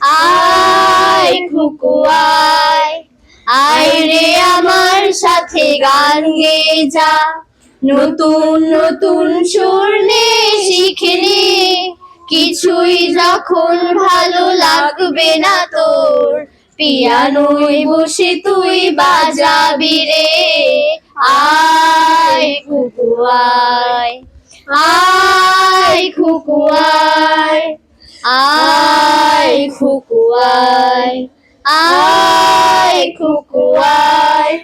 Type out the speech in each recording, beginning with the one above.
আয় খুকু আয় রে আমার সাথে গান গে যা। নতুন নতুন সুর নে, শিখে নে। কিছুই যখন ভালো লাগবে না তোর, পিয়ানোয় বসে তুই বাজাবি রে। আয় খুকু আয় আয় খুকু আয় খুকু আয় আয় খুকু আয়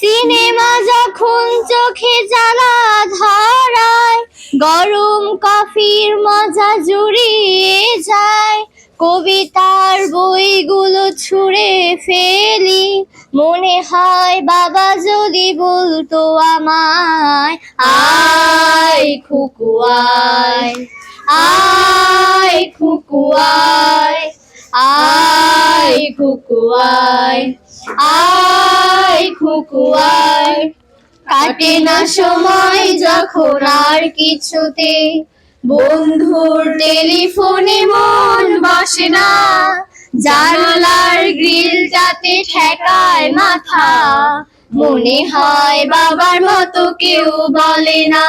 সিনেমা যখন চোখে জ্বালা ধরায়, গরম কফির মজা জুড়িয়ে যায়। কবিতার বইগুলো ছুঁড়ে ফেলি, মনে হয় বাবা যদি বলতো আমায়, আয় খুকু আয় আয় খুকু আয় আয় খুকু আয় আয় খুকু আয় কাটে না সময় যখন আর কিছুতে, বন্ধুর টেলিফোনে মন বসে না। জানালার গ্রিলটাতে ঠেকায় মাথা, মনে হয় বাবার মতো কেউ বলে না।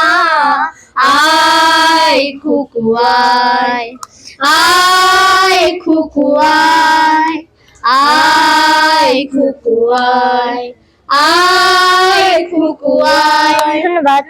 আয় খুকু আয় আয় খুকু আয় আয় খুকু আয় আয় খুকু আয় ধন্যবাদ